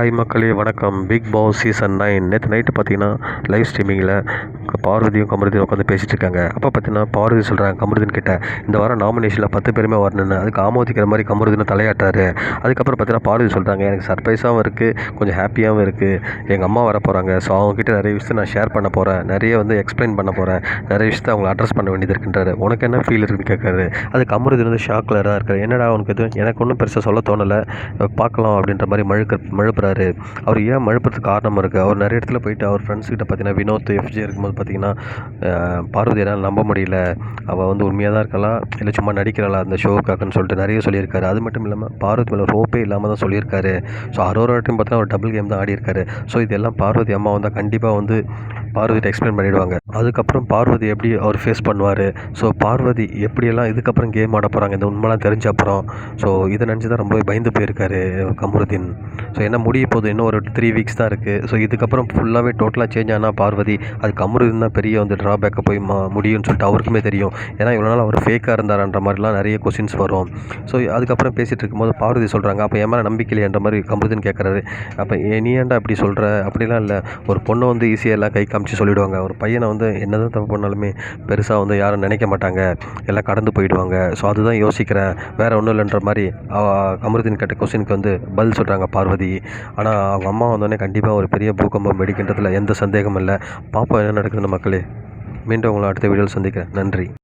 Hi மக்களே வணக்கம். Bigg Boss season nine நேற்று நைட்டு பார்த்தீங்கன்னா லைவ் ஸ்ட்ரீமிங்கில் பார்வதியும் கமருதியும் உட்காந்து பேசிகிட்டு இருக்காங்க. அப்போ பார்த்தீங்கன்னா பார்வதி சொல்கிறாங்க கமருதீன் கிட்ட இந்த வாரம் நாமினேஷனில் பத்து பேருமே வரணும்னு. அதுக்கு ஆமோதிக்கிற மாதிரி கமருதினு தலையாட்டாரு. அதுக்கப்புறம் பார்த்தீங்கன்னா பார்வதி சொல்கிறாங்க எனக்கு சர்ப்ரைஸாகவும் இருக்குது கொஞ்சம் ஹாப்பியாகவும் இருக்குது எங்கள் அம்மா வர போகிறாங்க ஸோ அவங்ககிட்ட நிறைய விஷயத்தை நான் ஷேர் பண்ண போகிறேன் நிறைய வந்து எக்ஸ்பிளைன் பண்ண போகிறேன் நிறைய விஷயத்தை அவங்களை அட்ரஸ் பண்ண வேண்டியது இருக்குன்றாரு. உனக்கு என்ன ஃபீல் இருக்குன்னு கேட்குறாரு. அது கமருதீன் வந்து ஷாக்கில் தான் இருக்காரு. என்னடா உனக்கு எதுவும் எனக்கு ஒன்றும் பெருசாக சொல்ல தோணலை. பார்க்கலாம் அப்படின்ற மாதிரி மழுக்க மழுப்புறாரு. அவர் ஏன் மழுப்புறதுக்கு காரணம் இருக்குது அவர் நிறைய இடத்துல போயிட்டு அவர் ஃப்ரெண்ட்ஸ் கிட்ட பார்த்தீங்கன்னா வினோத் எஃப்ஜே இருக்கும்போது பார்த்தீங்கன்னா பார்வதி என்னால் நம்ப முடியல. அவள் வந்து உண்மையாக தான் இருக்கலாம் இல்லை சும்மா நடிக்கிறாளா அந்த ஷோக்காக்குன்னு சொல்லிட்டு நிறைய சொல்லியிருக்காரு. அது மட்டும் இல்லாமல் பார்வதி மேலே ரோப்பே இல்லாமல் தான் சொல்லியிருக்காரு. ஸோ அரோரா டைம் பார்த்தீங்கன்னா ஒரு டபுள் கேம் தான் ஆடி இருக்காரு ஸோ இதெல்லாம் பார்வதி அம்மா வந்தால் கண்டிப்பாக வந்து பார்வதிட்ட எக்ஸ்பிளைன் பண்ணிடுவாங்க. அதுக்கப்புறம் பார்வதி எப்படி அவர் ஃபேஸ் பண்ணுவார்? ஸோ பார்வதி எப்படியெல்லாம் இதுக்கப்புறம் கேம் ஆட போகிறாங்க இந்த உண்மைலாம் தெரிஞ்ச அப்புறம் ஸோ இதை நினச்சி தான் ரொம்ப பயந்து போயிருக்காரு கமருதீன். ஸோ என்ன முடிய போகுது? இன்னும் ஒரு த்ரீ வீக்ஸ் தான் இருக்குது ஸோ இதுக்கப்புறம் ஃபுல்லாகவே டோட்டலாக சேஞ்ச் ஆனால் பார்வதி அது கமருதீன் தான் பெரிய வந்து ட்ராபேக்கை போய் மா முடியும்னு சொல்லிட்டு அவருக்குமே தெரியும். ஏன்னா இவ்வளோ நாள் அவர் ஃபேக்காக இருந்தாரன்ற மாதிரிலாம் நிறைய கொஸ்டின்ஸ் வரும். ஸோ அதுக்கப்புறம் பேசிகிட்டு இருக்கும்போது பார்வதி சொல்கிறாங்க அப்போ என் மேலே நம்பிக்கை இல்லைன்ற மாதிரி கமருதீன் கேட்குறாரு அப்போ நீ ஏன்டா அப்படி சொல்கிற அப்படிலாம் இல்லை. ஒரு பொண்ணை வந்து ஈஸியாக எல்லாம் கை காமிச்சு சொல்லிவிடுவாங்க ஒரு பையனை வந்து என்னதான் தப்பு பண்ணாலுமே பெருசாக வந்து யாரும் நினைக்க மாட்டாங்க. எல்லாம் கடந்து போயிடுவாங்க. ஸோ அதுதான் யோசிக்கிறேன். வேறு ஒன்றும் இல்லைன்ற மாதிரி அமிர்தின் கேட்ட கொஸ்டினுக்கு வந்து பதில் சொல்கிறாங்க பார்வதி. ஆனால் அவங்க அம்மா வந்தோடனே கண்டிப்பாக ஒரு பெரிய பூகம்பம் வெடிக்கின்றதில் எந்த சந்தேகமும் இல்லை. பாப்போம் என்ன நடக்குதுன்னு மக்களே. மீண்டும் உங்களை அடுத்த வீடியோவில் சந்திக்கிறேன். நன்றி.